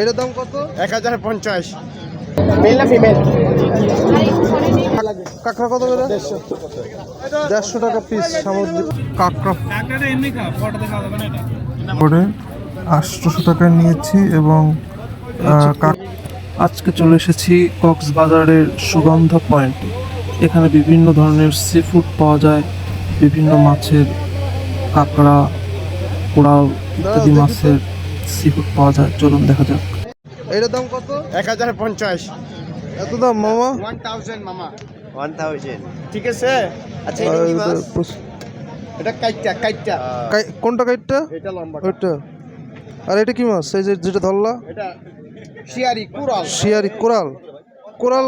এটার দাম কত? এক হাজার পঞ্চাশ। মেল না ফিমেল? কাঁকড়া কত করে? দেড়শো। টাকা পিস সামুদ্রিক। কাঁকড়া। করে আটশোশো টাকা নিয়েছি এবং আহ, আজকে চলে এসেছি কক্সবাজারের সুগন্ধা পয়েন্ট এখানে বিভিন্ন ধরনের সি ফুড পাওয়া যায় বিভিন্ন মাছের কাঁকড়া কোরাল ইত্যাদি মাছের সি ফুড পাওয়া যায়। চলুন দেখা যাক। এটার দাম কত? এক হাজার পঞ্চাশ। এত দাম মামা? ওয়ান থাউজেন্ড মামা। ওয়ান থাউজেন্ড ঠিক আছে? আচ্ছা এটা কাইটটা কাইটটা। কোনটা কাইটটা? এটা লম্বা ওইটা। আর এটা কি মাছ? এই যে যেটা ধরলা? এটা শিয়ারি কুরাল শিয়ারি কোরাল কোরাল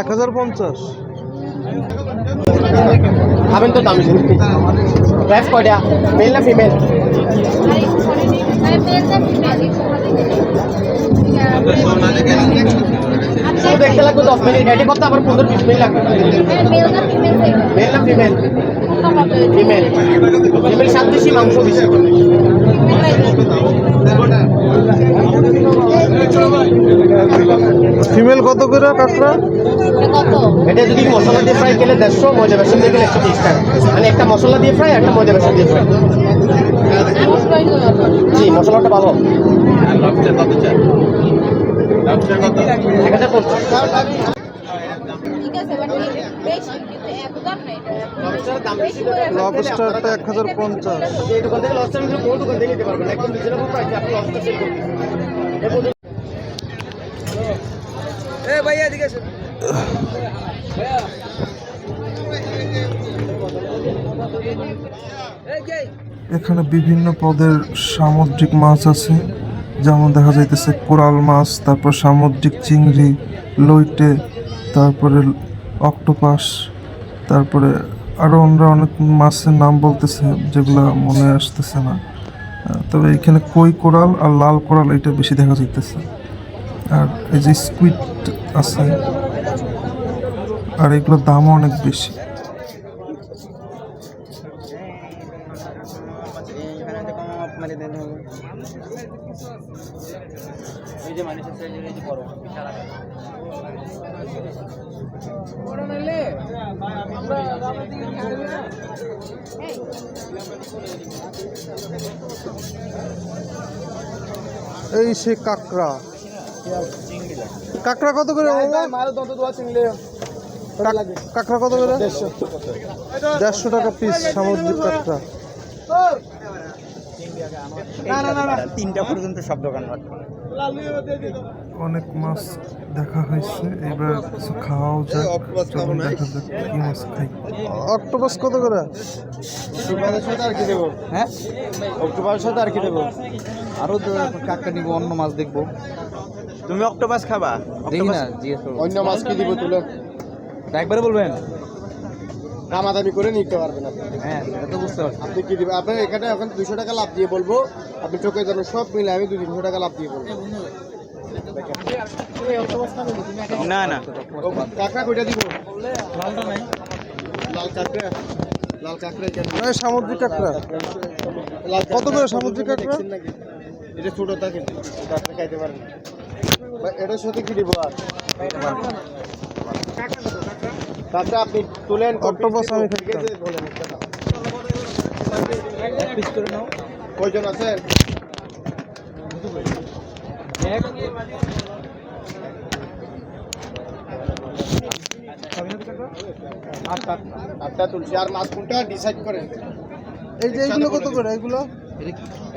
এক হাজার পঞ্চাশ। খাবেন তো দামি প্রাইস কয়টা মেল না ফিমেল দেখতে লাগবে দশ মিনিট। রেডি করতে আবার পনেরো বিশ মিনিট লাগবে। মেল না ফিমেল ফিমেল ফিমেল সাত মাংস বেশি। ফিমেল কত করে কাঁকড়া এটা যদি মশলা দিয়ে ফ্রাই খেলে দেড়শো মজা বেসন দিয়ে গেলে একশো তিরিশ টাকা। মানে একটা মশলা দিয়ে ফ্রাই একটা মজা বেসন দিয়ে ফ্রাই জি মশলাটা ভালো। এক হাজার লবস্টারটা এক হাজার পঞ্চাশ। আপনি লসটা সেল করবেন এখানে বিভিন্ন পদের সামুদ্রিক মাছ আছে, যেমন দেখা যাইতেছে কোরাল মাছ, তারপর সামুদ্রিক চিংড়ি, লইটে, তারপরে অক্টোপাস, তারপরে আরও অন্যরা অনেক মাছের নাম বলতেছে যেগুলো মনে আসতেছে না। তবে এখানে কই কোরাল আর লাল কোরাল এটা বেশি দেখা যাইতেছে। আর এই যে স্কুইড আছে আর এগুলোর দামও অনেক বেশি। এই সে কাঁকড়া। কাঁকড়া কত করে? কাঁকড়া কত করে? দেড়শো। টাকা পিস সামুদ্রিক কাঁকড়া। তিনটা পর্যন্ত সব দোকান অনেক মাছ দেখা হয়েছে। এবার কিছু খাওয়াও যাক। চলুন দেখা যাক কি মাছ খাই। অক্টোপাস কত করে? অক্টোপাসের সাথে আর কি দেবো? হ্যাঁ? অক্টোপাসের সাথে আর কি দেবো? আরও কাকা নিব অন্য মাছ দেখব। তুমি অক্টোপাস খাবা? দেখি না অন্য মাছ কি দিব তুলে? একবারে বলবেন? দামাদামি করে নিতে পারবেন আপনি। হ্যাঁ সেটা তো বুঝতে পারছি। আপনি কি দিবেন আপনার এখানে এখন দুশো টাকা লাভ দিয়ে বলব। আপনি চোখে যেন সব মিলে আমি দু তিনশো টাকা লাভ দিয়ে বলব। না না। কাঁকড়া কইটা দিব? লাল কাঁকড়া। লাল কাঁকড়া সামুদ্রিক কাঁকড়া। কত করে সামুদ্রিক কাঁকড়া? এটা ছোট থাকে খাইতে পারেন। এটার সাথে কি দিব আর? আপনি তুলেন অক্টোপাস আমি বলেন। কয়জন আছেন? আটটা আটটা তুলছি। আর মাছ কোনটা? ডিসাইড করেন। এই যে এইগুলো কত করে এইগুলো?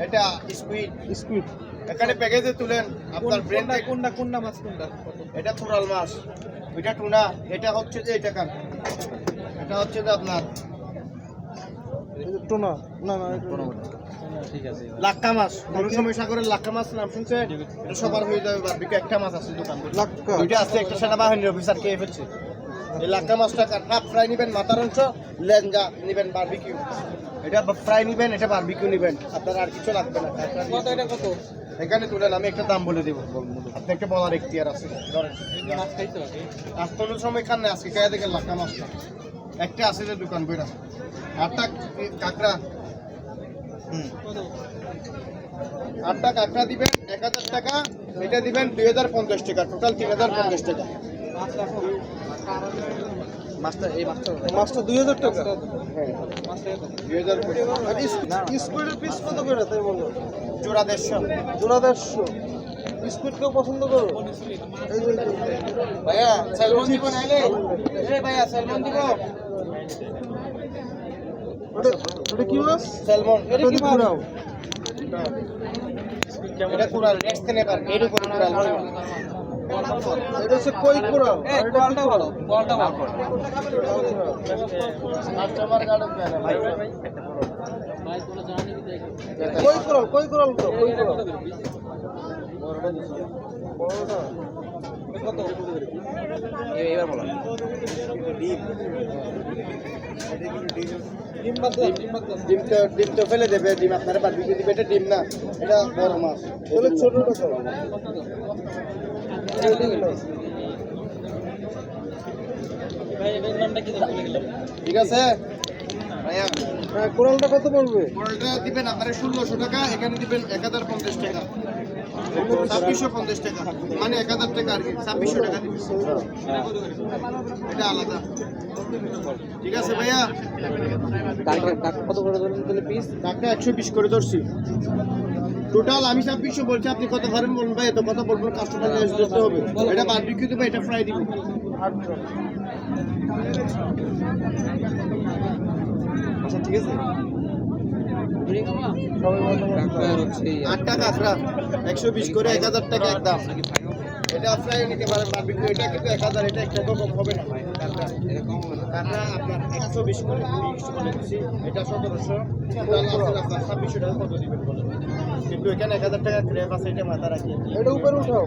এটা স্কুইড। স্কুইড। এখানে প্যাকেজে তুলেন আপনার ব্রেন কোনটা কোনটা মাছ কোনটা? এটা কোরাল মাছ। এটা টুনা এটা হচ্ছে যে এটা কান। এটা হচ্ছে যে আপনার টোনা। না না এটা লাক্কা মাছ। কোনো সময় সাগরের লাক্কা মাছ নাম শুনছে? এটা সবার হয়ে যাবে বারবিকে একটা মাছ আছে দোকান লাক্কা? দুইটা আছে একটা সেনাবাহিনীর অফিসার খেয়ে ফেলছে। এই লাক্কা মাছটা হাফ ফ্রাই নিবেন মাথার অংশ লেঞ্জা নিবেন বারবিকিউ এটা ফ্রাই নিবেন এটা বারবিকিউ নিবেন। আপনার আর কিছু লাগবে না কত এখানে তুলেন আমি একটা দাম বলে দেবো। আপনি একটা বলার এখতিয়ার আছে। ধরেন। আজ কোনো সময় খান না আজকে খেয়ে দেখেন লাক্কা মাছটা একটা আছে যে দোকান বইরা আটটা কাঁকড়া। আটটা কাঁকড়া দিবেন এক হাজার টাকা। এটা দিবেন দুই হাজার পঞ্চাশ টাকা টোটাল তিন হাজার পঞ্চাশ টাকা। মাছটা এই মাছটা মাছটা দুই হাজার টাকা? হাজার স্কুলের পিস কত করে তাই বলো? জোড়া দেড়শো। জোড়া দেড়শো। স্কুল পছন্দ করো? ভাইয়া স্যালমন দিব নাইলে ভাইয়া স্যালমন দিব। ওটা কি মাছ? স্যালমন এটা কি মাছ? এটা কুড়াল নেক্সট দিনে এর উপর কুড়াল। এটা হচ্ছে কই কুড়াল এই কোয়ালটা ভালো কোয়ালটা ভালো। কাস্টমার গার্ডেন ভাই কই কুড়াল কই কুড়াল তো কই কুড়াল এই- এইবার বলো ডিম বাদ তো ফেলে দেবে ডিম আপনারা বারবিকিউ দিবে এটা ডিম না এটা বড় মাছ। ছোটটা তো। ঠিক আছে? ভাইয়া কোরালটা কত পড়বে? কোরালটা দিবেন আপনারা ষোলোশো টাকা এখানে দিবেন এক হাজার পঞ্চাশ টাকা। ছাব্বিশশো পঞ্চাশ টাকা মানে এক হাজার টাকা আর কি ছাব্বিশশো টাকা দিবেন। এটা আলাদা। ঠিক আছে ভাইয়া? কত করে ধরুন তাহলে পিস টাকা একশো বিশ করে ধরছি। টোটাল আমি ছাব্বিশশো বলছি, আপনি কত ধরেন বলুন ভাই, এত কথা বলবেন কাস্টমার ধরতে হবে। এটা বারবিকিউ দেবো এটা ফ্রাই দিব। আচ্ছা ঠিক আছে? আটটা কাঁকড়া একশো বিশ করে এক হাজার টাকা একদম এটা ফ্রাই নিতে পারেন বারবিকিউ এটা কিন্তু এক হাজার, এটা না এটা কম হবে না কাঁকড়া আপনার একশো বিশ করে বিশ করে দিচ্ছি। এটা সতেরোশো। আপনার ছাব্বিশশো টাকা কত দিবেন বলেন? কিন্তু এখানে এক হাজার টাকা ক্রেপ আছে এটা মাথা রাখি। এটা উপরে উঠাও।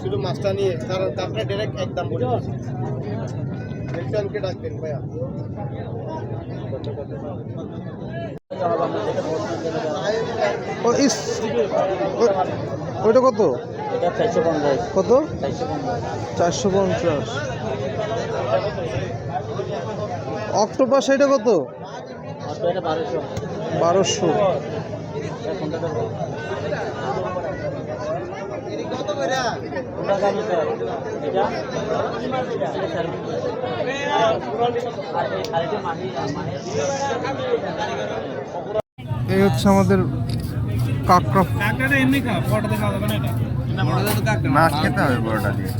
শুধু মাছটা নিয়ে কারণ তারপরে ডাইরেক্ট একদম বলে একজনকে ডাকবেন ভাইয়া। ও ইস ওইটা কত? কত? চারশো পঞ্চাশ। অক্টোপাস এটা কত? বারোশো। এই হচ্ছে আমাদের কাঁকড়া বড়টা তো কাকড়া মাছ খেতে হবে বড়টা দিয়ে।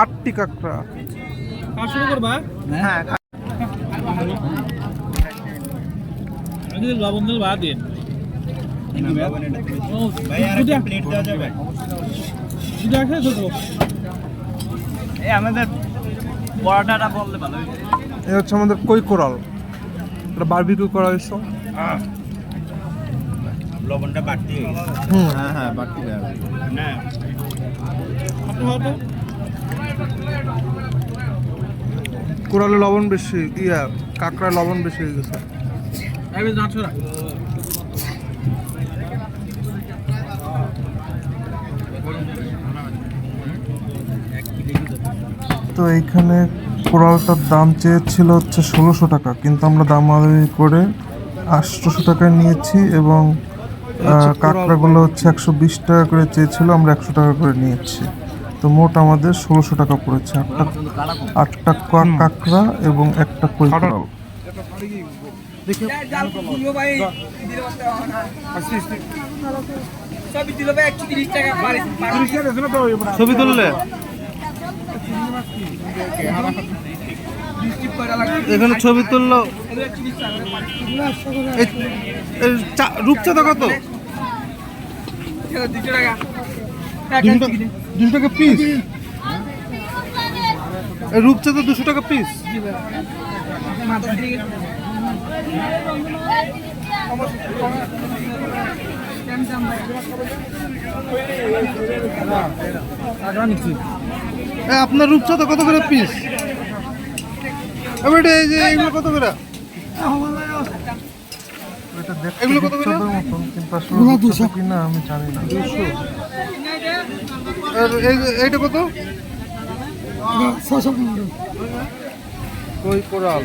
আটটি কাঁকড়া। হ্যাঁ আমাদের বড়টাটা বললে ভালো এই হচ্ছে আমাদের কই কোরাল এটা বারবিকিউ করা হয়েছে। লবণটা বাড়তি হুম হ্যাঁ হ্যাঁ বাড়তি না। কোরালে লবণ বেশি ইয়া কাঁকড়া লবণ বেশি হয়ে গেছে। তো এইখানে কোরালটার দাম চেয়েছিল হচ্ছে ষোলোশো টাকা কিন্তু আমরা দামাদামি করে আটশোশো টাকায় নিয়েছি এবং কাঁকড়াগুলো হচ্ছে একশো বিশ টাকা করে চেয়েছিল আমরা একশো টাকা করে নিয়েছি। তো মোট আমাদের ষোলোশো টাকা পড়েছে আটটা আটটা কাঁকড়া এবং একটা কই ছবি তুললে? এখানে ছবি তুললো। রূপচাঁদা কত? দুশো টাকা। পিস রূপচাঁদা দুশো টাকা পিস আপনার রূপচাঁদা কত করে পিস এবার এই যে এগুলো কত করে? এটা দেখতে বিচ্ছদের মতন কিন্তু আসলে বিচ্ছদ কিনা আমি জানি না। আর এইটা কত? ছশো পনেরো কই কোরাল?